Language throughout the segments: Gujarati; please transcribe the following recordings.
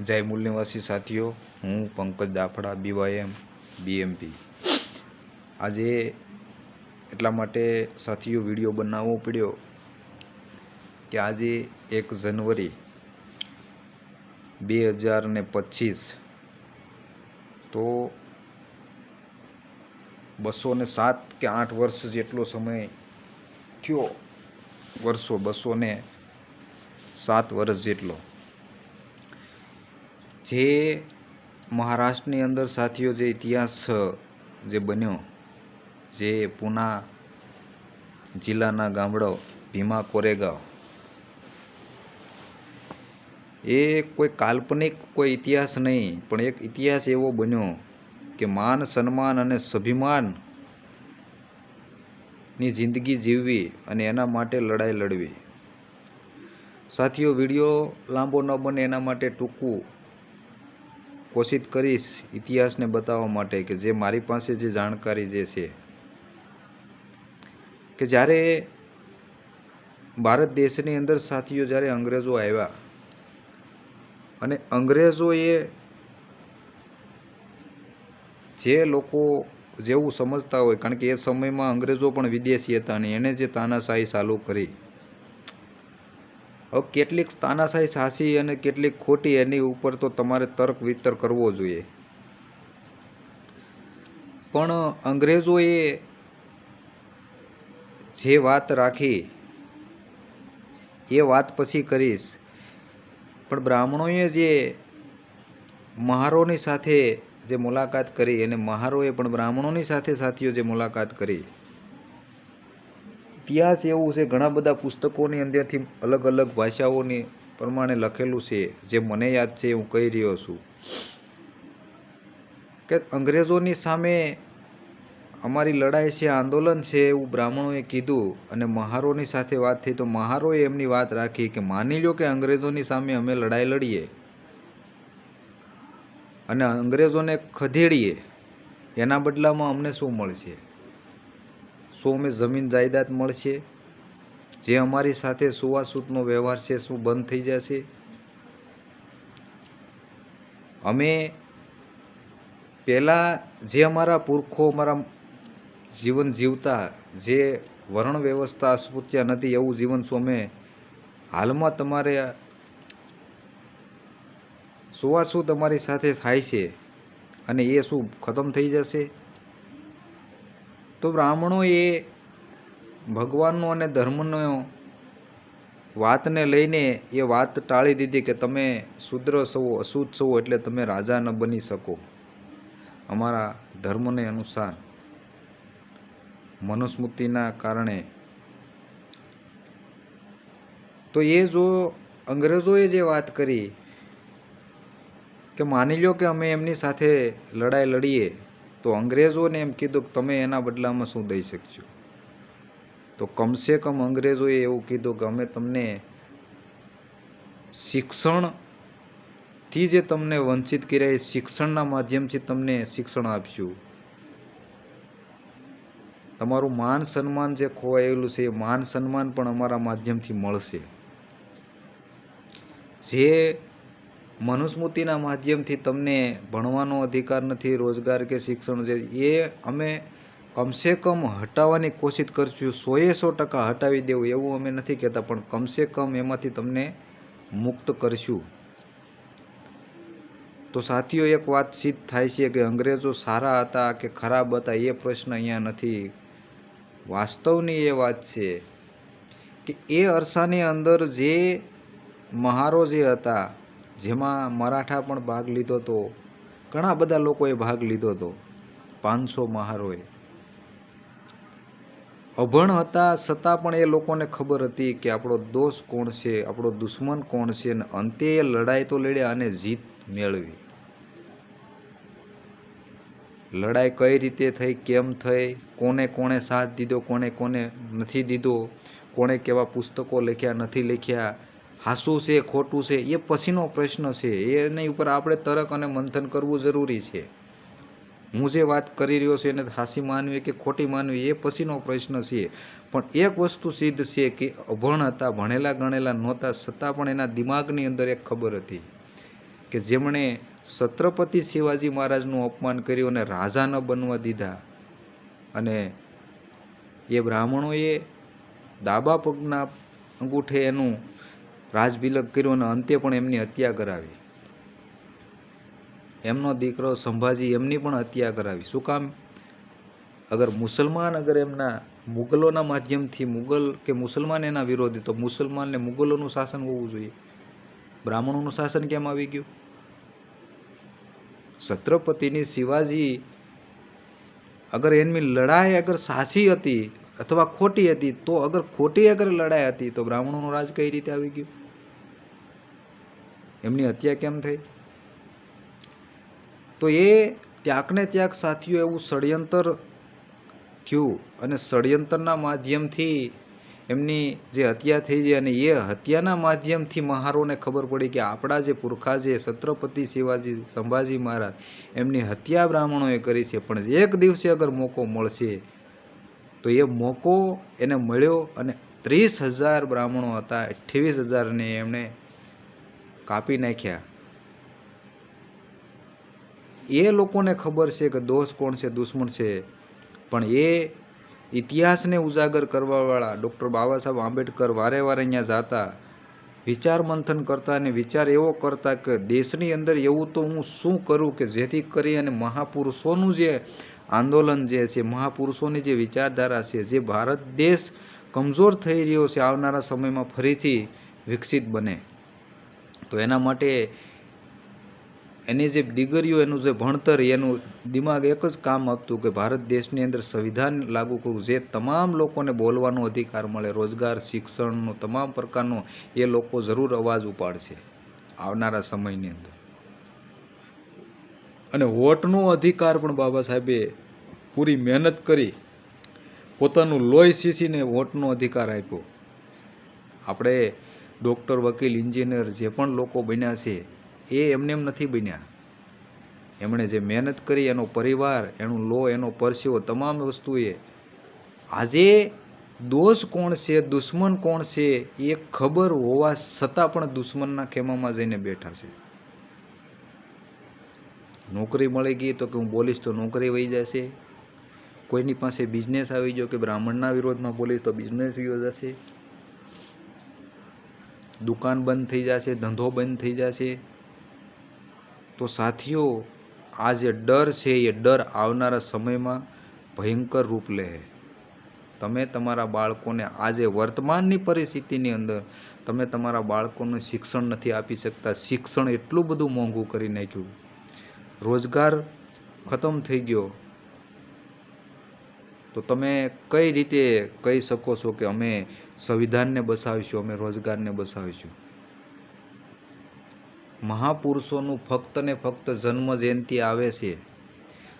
જય મૂળ નિવાસી સાથીઓ, હું પંકજ દાફડા બીવાયએમ બીએમપી આજે એટલા માટે સાથીઓ વીડિયો બનાવવો પડ્યો કે આજે એક જનવરી બે હજાર ને પચીસ, તો બસો ને સાત કે આઠ વર્ષ જેટલો સમય થયો, વર્ષો બસો ને સાત વર્ષ જેટલો. જે મહારાષ્ટ્રની અંદર સાથીઓ જે ઇતિહાસ, જે બન્યો, જે પૂના જિલ્લાના ગામડો ભીમા કોરેગાંવ, એ કોઈ કાલ્પનિક કોઈ ઇતિહાસ નહીં, પણ એક ઇતિહાસ એવો બન્યો કે માન, સન્માન અને સ્વાભિમાન જિંદગી જીવવી અને એના માટે લડાઈ લડવી. સાથીઓ, વીડિયો લાંબો ન બને એના માટે ટૂંકું કોશિશ કરીશ ઇતિહાસને બતાવવા માટે કે જે મારી પાસે જે જાણકારી જે છે. કે જ્યારે ભારત દેશની અંદર સાથીઓ જ્યારે અંગ્રેજો આવ્યા અને અંગ્રેજોએ જે લોકો જેવું સમજતા હોય, કારણ કે એ સમયમાં અંગ્રેજો પણ વિદેશી હતા અને એણે જે તાનાશાહી ચાલુ કરી હવે કેટલીક તાનાશાહી સાચી અને કેટલીક ખોટી એની ઉપર તો તમારે તર્ક વિતર કરવો જોઈએ. પણ અંગ્રેજોએ જે વાત રાખી, એ વાત પછી કરીશ. પણ બ્રાહ્મણોએ જે મહારોની સાથે જે મુલાકાત કરી અને મહારોએ પણ બ્રાહ્મણોની સાથે સાથીઓ જે મુલાકાત કરી ઇતિહાસ એવું છે, ઘણા બધા પુસ્તકોની અંદરથી અલગ અલગ ભાષાઓની પ્રમાણે લખેલું છે, જે મને યાદ છે, હું કહી રહ્યો છું. કે અંગ્રેજોની સામે અમારી લડાઈ છે, આંદોલન છે એવું બ્રાહ્મણોએ કીધું અને મહારોની સાથે વાત થઈ તો મહારોએ એમની વાત રાખી કે માની લો કે અંગ્રેજોની સામે અમે લડાઈ લડીએ અને અંગ્રેજોને ખદેડીએ, એના બદલામાં અમને શું મળશે? શું અમે જમીન જાયદાદ મળશે? જે અમારી સાથે સુવાસૂતનો વ્યવહાર છે, શું બંધ થઈ જશે? અમે પહેલાં જે અમારા પુરખો અમારા જીવન જીવતા, જે વર્ણ વ્યવસ્થા અસ્પૃશ્ય નથી એવું જીવન શું અમે હાલમાં તમારે સુવાસૂત અમારી સાથે થાય છે? અને એ શું ખતમ થઈ જશે? તો બ્રાહ્મણો એ ભગવાનનો અને ધર્મનો વાતને લઈને એ વાત ટાળી દીધી કે તમે શુદ્ર છો અશુદ્ધ છો એટલે તમે રાજા ન બની શકો. અમારા ધર્મને અનુસાર મનુસ્મૃતિના કારણે. તો એ જો અંગ્રેજોએ જે વાત કરી કે માની લો કે અમે એમની સાથે લડાઈ લડીએ તો અંગ્રેજોને એમ કીધું કે તમે એના બદલામાં શું દઈ શકશો? તો કમસે કમ અંગ્રેજોએ એવું કીધું કે અમે તમને શિક્ષણથી જે તમને વંચિત કર્યા એ શિક્ષણના માધ્યમથી તમને શિક્ષણ આપશું. તમારું માન સન્માન જે ખોવાયેલું છે એ માન સન્માન પણ અમારા માધ્યમથી મળશે. જે મનુસ્મૃતિના માધ્યમથી તમને ભણવાનો અધિકાર નથી, રોજગાર કે શિક્ષણ છે એ અમે કમસે કમ હટાવવાની કોશિશ કરશું. સોએ સો ટકા હટાવી દેવું એવું અમે નથી કહેતા, પણ કમસે કમ એમાંથી તમને મુક્ત કરશું. તો સાથીઓ, એક વાત સિદ્ધ થાય છે કે અંગ્રેજો સારા હતા કે ખરાબ હતા એ પ્રશ્ન અહીંયા નથી. વાસ્તવની એ વાત છે કે એ અરસાની અંદર જે મહારો જે હતા જેમાં મરાઠા પણ ભાગ લીધો હતો ઘણા બધા લોકોએ ભાગ લીધો હતો પાંચસો મહારોએ. અભણ હતા છતાં પણ એ લોકોને ખબર હતી કે આપણો દોષ કોણ છે, આપણો દુશ્મન કોણ છે અને અંતે એ લડાઈ તો લડ્યા અને જીત મેળવી. લડાઈ કઈ રીતે થઈ, કેમ થઈ, કોને કોણે સાથ દીધો, કોને કોને નથી દીધો, કોણે કેવા પુસ્તકો લખ્યા, નથી લખ્યા હાસું છે, ખોટું છે, એ પછીનો પ્રશ્ન છે. એની ઉપર આપણે તર્ક અને મંથન કરવું જરૂરી છે. હું જે વાત કરી રહ્યો છું એને હાસી માનવી કે ખોટી માનવી, એ પછીનો પ્રશ્ન છે. પણ એક વસ્તુ સિદ્ધ છે કે અભણ હતા, ભણેલા ગણેલા નહોતા, છતાં પણ એના દિમાગની અંદર એક ખબર હતી કે જેમણે છત્રપતિ શિવાજી મહારાજનું અપમાન કર્યું અને રાજા ન બનવા દીધા. અને એ બ્રાહ્મણોએ ડાબા પગના અંગૂઠે એનું રાજભિલક કર્યો અને અંતે પણ એમની હત્યા કરાવી. એમનો દીકરો સંભાજી એમની પણ હત્યા કરાવી. શું કામ? અગર મુસલમાન અગર એમના મુગલોના માધ્યમથી મુગલ કે મુસલમાન એના વિરોધી, તો મુસલમાનને મુગલોનું શાસન હોવું જોઈએ. બ્રાહ્મણોનું શાસન કેમ આવી ગયું? છત્રપતિની શિવાજી અગર એમની લડાઈ અગર સાચી હતી અથવા ખોટી હતી, તો અગર ખોટી અગર લડાઈ હતી, તો બ્રાહ્મણોનું રાજ કઈ રીતે આવી ગયું? એમની હત્યા કેમ થઈ? તો એ ત્યાગને ત્યાગ સાથીઓ એવું ષડયંત્ર થયું અને ષડયંત્રના માધ્યમથી એમની જે હત્યા થઈ છે અને એ હત્યાના માધ્યમથી મહારોને ખબર પડી કે આપણા જે પુરખા છે, છત્રપતિ શિવાજી સંભાજી મહારાજ, એમની હત્યા બ્રાહ્મણોએ કરી છે. પણ એક દિવસે અગર મોકો મળશે, તો એ મોકો એને મળ્યો અને ત્રીસ હજાર બ્રાહ્મણો હતા અઠ્ઠાવીસ હજારને એમણે કાપી નાખ્યા. એ લોકોને ખબર છે કે દોષ કોણ છે, દુશ્મન છે. પણ એ ઇતિહાસને ઉજાગર કરવાવાળા ડૉક્ટર બાબા સાહેબ આંબેડકર વારે વારે અહીંયા જતા, વિચાર મંથન કરતા અને વિચાર એવો કરતા કે દેશની અંદર એવું તો હું શું કરું કે જેથી કરી અને મહાપુરુષોનું જે આંદોલન જે છે, મહાપુરુષોની જે વિચારધારા છે, જે ભારત દેશ કમજોર થઈ રહ્યો છે, આવનારા સમયમાં ફરીથી વિકસિત બને. તો એના માટે એની જે દીકરીઓ એનું જે ભણતર, એનું દિમાગ એક જ કામ આપતું કે ભારત દેશની અંદર સંવિધાન લાગુ કરવું. જે તમામ લોકોને બોલવાનો અધિકાર મળે, રોજગાર, શિક્ષણનો તમામ પ્રકારનો, એ લોકો જરૂર અવાજ ઉપાડશે આવનારા સમયની અંદર. અને વોટનો અધિકાર પણ બાબા સાહેબે પૂરી મહેનત કરી, પોતાનું લોહી સીસીને વોટનો અધિકાર આપ્યો. આપણે ડૉક્ટર, વકીલ, એન્જિનિયર જે પણ લોકો બન્યા છે, એ એમને એમ નથી બન્યા. એમણે જે મહેનત કરી, એનો પરિવાર, એનું લો એનો પરસ્યો તમામ વસ્તુએ. આજે દોષ કોણ છે, દુશ્મન કોણ છે, એ ખબર હોવા છતાં પણ દુશ્મનના ખેમામાં જઈને બેઠા છે. નોકરી મળી ગઈ તો કે હું બોલીશ તો નોકરી વહી જશે. કોઈની પાસે બિઝનેસ આવી ગયો કે બ્રાહ્મણના વિરોધમાં બોલીશ તો બિઝનેસ વયો જશે દુકાન બંધ થઈ જશે, ધંધો બંધ થઈ જશે. તો સાથીઓ, આ જે ડર છે એ ડર આવનારા સમયમાં ભયંકર રૂપ લે તમે તમારા બાળકોને આજે વર્તમાનની પરિસ્થિતિની અંદર તમે તમારા બાળકોને શિક્ષણ નથી આપી શકતા. શિક્ષણ એટલું બધું મોંઘું કરી નાખ્યું. રોજગાર ખતમ થઈ ગયો. તો તમે કઈ રીતે કહી શકો છો કે અમે સંવિધાનને બસાવીશું, અમે રોજગારને બસાવીશું? મહાપુરુષોનું ફક્ત ને ફક્ત જન્મ જયંતિ આવે છે.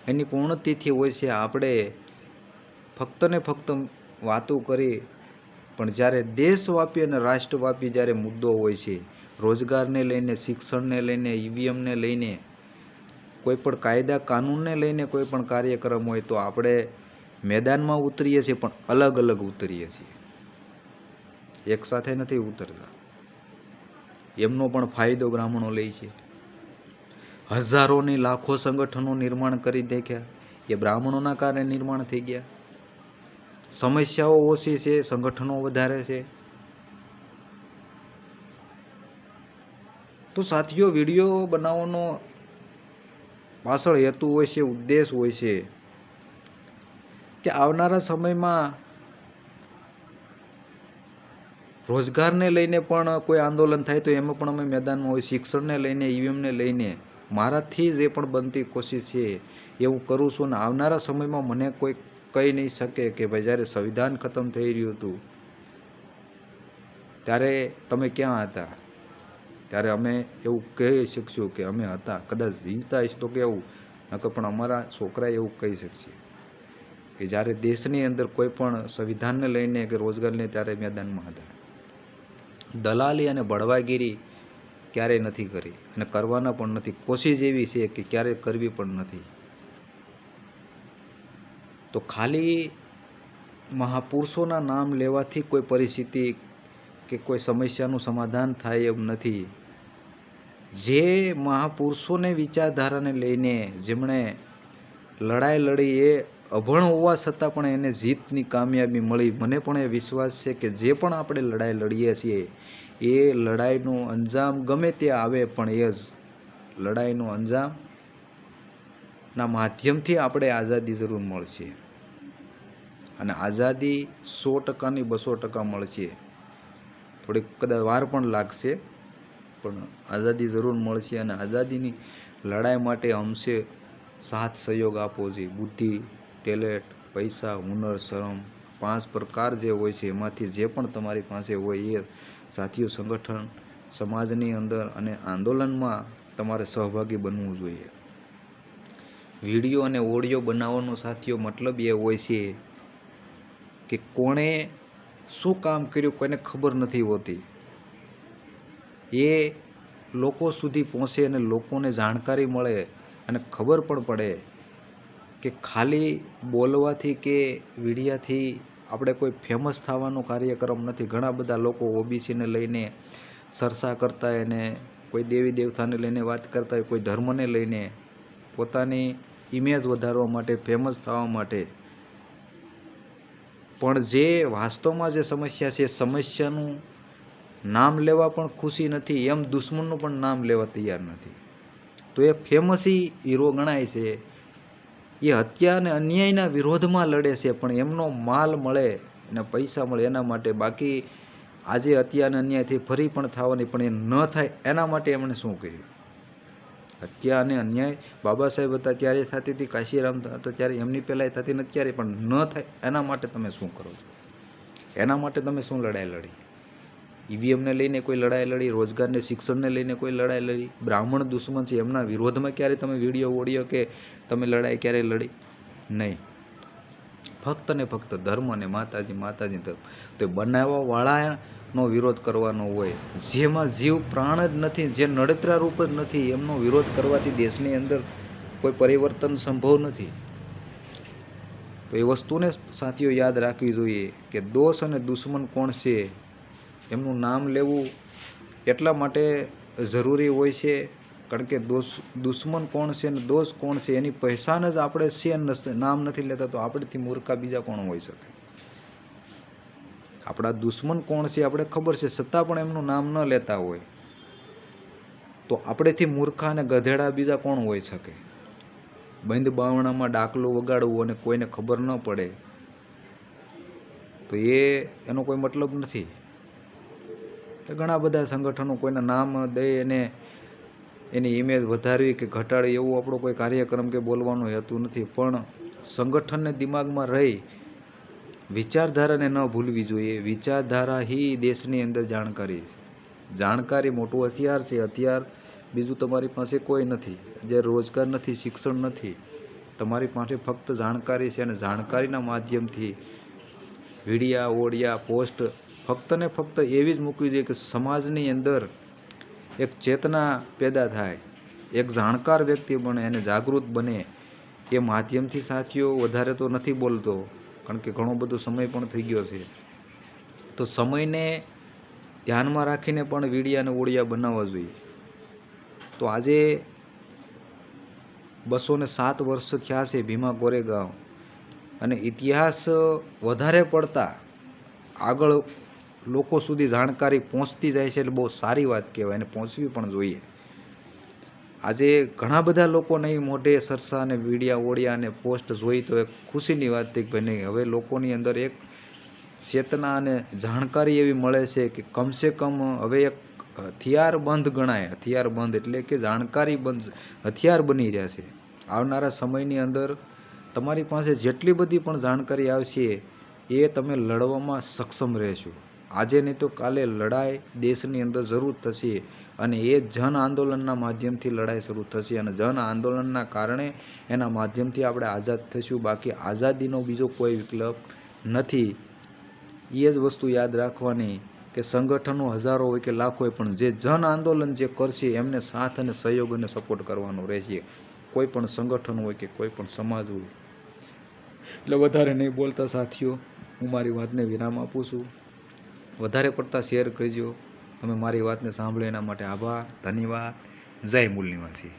એની પૂર્ણતિથિ હોય છે. આપણે ફક્ત ને ફક્ત વાતો કરી, પણ જ્યારે દેશવ્યાપી અને રાષ્ટ્રવ્યાપી જ્યારે મુદ્દો હોય છે, રોજગારને લઈને, શિક્ષણને લઈને, ઈવીએમને લઈને, કોઈ પણ કાયદા કાનૂનને લઈને કોઈ પણ કાર્યક્રમ હોય તો આપણે મેદાનમાં ઉતરીએ છીએ પણ અલગ અલગ ઉતરીએ છીએ. એક સાથે નથી ઉતરતા. એમનો પણ ફાયદો બ્રાહ્મણો લે છે. હજારોની લાખો સંગઠનો નિર્માણ કરી દેખ્યા. એ બ્રાહ્મણોના કારણે નિર્માણ થઈ ગયા. સમસ્યાઓ ઓછી છે, સંગઠનો વધારે છે. તો સાથીઓ, વીડિયો બનાવવાનો પાછળ હેતુ હોય છે, ઉદ્દેશ હોય છે. કે આવનારા સમયમાં રોજગારને લઈને પણ કોઈ આંદોલન થાય તો એમાં પણ અમે મેદાનમાં હોય, શિક્ષણને લઈને, ઈવીએમને લઈને મારાથી જે પણ બનતી કોશિશ છે. એ હું કરું છું અને આવનારા સમયમાં મને કોઈ કહી નહીં શકે કે ભાઈ જ્યારે સંવિધાન ખતમ થઈ રહ્યું હતું, ત્યારે તમે ક્યાં હતા? ત્યારે અમે એવું કહી શકશું કે અમે હતા. કદાચ જીવતા હશે તો કેવું? નકર પણ અમારા છોકરા એવું કહી શકશે. કે જ્યારે દેશની અંદર કોઈ પણ સંવિધાનને લઈને કે રોજગારને ત્યારે મેદાનમાં હતા. દલાલી અને બળવાગીરી ક્યારેય નથી કરી અને કરવાના પણ નથી. કોશિશ એવી છે કે ક્યારેય કરવી પણ નથી. તો ખાલી મહાપુરુષોના નામ લેવાથી કોઈ પરિસ્થિતિ કે કોઈ સમસ્યાનું સમાધાન થાય એમ નથી. જે મહાપુરુષોને વિચારધારાને લઈને જેમણે લડાઈ લડી એ અભણ હોવા છતાં પણ એને જીતની કામયાબી મળી. મને પણ એ વિશ્વાસ છે કે જે પણ આપણે લડાઈ લડીએ છીએ, એ લડાઈનું અંજામ ગમે તે આવે, પણ એ જ લડાઈનું અંજામ ના માધ્યમથી આપણે આઝાદી જરૂર મળશે. અને આઝાદી સો ટકાની બસો ટકા મળશે. થોડીક કદાચ વાર પણ લાગશે, પણ આઝાદી જરૂર મળશે. અને આઝાદીની લડાઈ માટે હમશે સાથ સહયોગ આપવો જોઈએ. બુદ્ધિ ટેલેન્ટ, પૈસા, હુનર, શ્રમ, પાંચ પ્રકાર જે હોય છે, એમાંથી જે પણ તમારી પાસે હોય એ સાથીઓ, સંગઠન, સમાજની અંદર અને આંદોલનમાં તમારે સહભાગી બનવું જોઈએ. વીડિયો અને ઓડિયો બનાવવાનો સાથીઓ, મતલબ એ હોય છે કે કોણે શું કામ કર્યું કોઈને ખબર નથી હોતી. એ લોકો સુધી પહોંચે અને લોકોને જાણકારી મળે અને ખબર પણ પડે કે ખાલી બોલવાથી કે વિડિયાથી આપણે કોઈ ફેમસ થવાનો કાર્યક્રમ નથી. ઘણા બધા લોકો ઓબીસીને લઈને સરસા કરતા હોય ને કોઈ દેવી દેવતાને લઈને વાત કરતા હોય, કોઈ ધર્મને લઈને પોતાની ઇમેજ વધારવા માટે ફેમસ થવા માટે. પણ જે વાસ્તવમાં જે સમસ્યા છે, એ સમસ્યાનું નામ લેવા પણ ખુશી નથી, એમ દુશ્મનનું પણ નામ લેવા તૈયાર નથી. તો એ ફેમસી હીરો ગણાય છે. એ હત્યા અને અન્યાયના વિરોધમાં લડે છે, પણ એમનો માલ મળે અને પૈસા મળે એના માટે. બાકી આજે હત્યા અને અન્યાયથી ફરી પણ થવાની પણ એ ન થાય, એના માટે એમણે શું કર્યું? હત્યા અને અન્યાય બાબા સાહેબ હતા ત્યારે થતી હતી, કાશીરામ હતા ત્યારે એમની પહેલાં થતી નથી, ત્યારે પણ ન થાય, એના માટે તમે શું કરો છો? એના માટે તમે શું લડાઈ લડી? ઈવીએમને લઈને કોઈ લડાઈ લડી, રોજગારને, શિક્ષણને લઈને કોઈ લડાઈ લડી, બ્રાહ્મણ, દુશ્મન છે, એમના વિરોધમાં ક્યારે તમે વીડિયો ઓડિયો કે તમે લડાઈ ક્યારે લડી? નહીં. ફક્ત ને ફક્ત ધર્મ અને માતાજી માતાજી ધર્મ. તો બનાવવાવાળાનો વિરોધ કરવાનો હોય, જેમાં જીવ પ્રાણ જ નથી, જે નડતરા રૂપ જ નથી, એમનો વિરોધ કરવાથી દેશની અંદર કોઈ પરિવર્તન સંભવ નથી. તો એ વસ્તુને સાથીઓ યાદ રાખવી જોઈએ કે દોષ અને દુશ્મન કોણ છે? એમનું નામ લેવું એટલા માટે જરૂરી હોય છે, કારણ કે દોષ, દુશ્મન કોણ છે અને દોષ કોણ છે, એની પહેચાન જ આપણે છે નામ નથી લેતા તો આપણેથી મૂર્ખા બીજા કોણ હોઈ શકે? આપણા દુશ્મન કોણ છે આપણે ખબર છે, છતાં પણ એમનું નામ ન લેતા હોય. તો આપણેથી મૂર્ખા અને ગધેડા બીજા કોણ હોઈ શકે? બંધ બાવણામાં ડાકલું વગાડવું અને કોઈને ખબર ન પડે, તો એ, એનો કોઈ મતલબ નથી. એટલે ઘણા બધા સંગઠનો કોઈના નામ દઈ અને એની ઇમેજ વધારવી કે ઘટાડવી એવું આપણો કોઈ કાર્યક્રમ કે બોલવાનો હેતુ નથી. પણ સંગઠનને દિમાગમાં રહી વિચારધારાને ન ભૂલવી જોઈએ. વિચારધારા હી દેશની અંદર જાણકારી છે. જાણકારી મોટું હથિયાર છે. હથિયાર બીજું તમારી પાસે કોઈ નથી. જે રોજગાર નથી, શિક્ષણ નથી, તમારી પાસે ફક્ત જાણકારી છે અને જાણકારીના માધ્યમથી વિડિયા, ઓડિયા, પોસ્ટ ફક્ત ને ફક્ત એવી જ મૂકવી જોઈએ કે સમાજની અંદર એક ચેતના પેદા થાય, એક જાણકાર વ્યક્તિ બને, એને જાગૃત બને. એ માધ્યમથી સાથીઓ વધારે તો નથી બોલતો, કારણ કે ઘણો બધો સમય પણ થઈ ગયો છે. તો સમયને ધ્યાનમાં રાખીને પણ વીડિયા અને ઓડિયા બનાવવા જોઈએ. તો આજે બસો ને સાત વર્ષ થયા છે ભીમા કોરેગાંવ અને ઇતિહાસ વધારે પડતા આગળ લોકો સુધી જાણકારી પહોંચતી જાય છે એટલે બહુ સારી વાત કહેવાય અને પહોંચવી પણ જોઈએ. આજે ઘણા બધા લોકો મોઢે સરસા અને વિડિયા, ઓડિયા અને પોસ્ટ જોઈ તો એક ખુશીની વાત થઈ કે ભાઈ નહીં, હવે લોકોની અંદર એક ચેતના અને જાણકારી એવી મળે છે કે કમસે કમ હવે એક હથિયાર બંધ ગણાય. હથિયાર બંધ એટલે કે જાણકારી બંધ, હથિયાર બની રહ્યા છે. આવનારા સમયની અંદર તમારી પાસે જેટલી બધી પણ જાણકારી આવશે એ તમે લડવામાં સક્ષમ રહેશો. આજે નહીં તો કાલે લડાઈ દેશની અંદર જરૂર થશે અને એ જન આંદોલનના માધ્યમથી લડાઈ શરૂ થશે અને જન આંદોલનના કારણે એના માધ્યમથી આપણે આઝાદ થઈશું બાકી આઝાદીનો બીજો કોઈ વિકલ્પ નથી. એ જ વસ્તુ યાદ રાખવાની કે સંગઠનો હજારો હોય કે લાખો હોય, પણ જે જન આંદોલન જે કરશે એમને સાથ અને સહયોગ અને સપોર્ટ કરવાનો રહેશે. કોઈ પણ સંગઠન હોય કે કોઈ પણ સમાજ હોય. એટલે વધારે નહીં બોલતા સાથીઓ, હું મારી વાતને વિરામ આપું છું. વધારે પડતા શેર કરજો. તમે મારી વાતને સાંભળો, એના માટે આભાર, ધન્યવાદ. જય મૂળ નિવાસી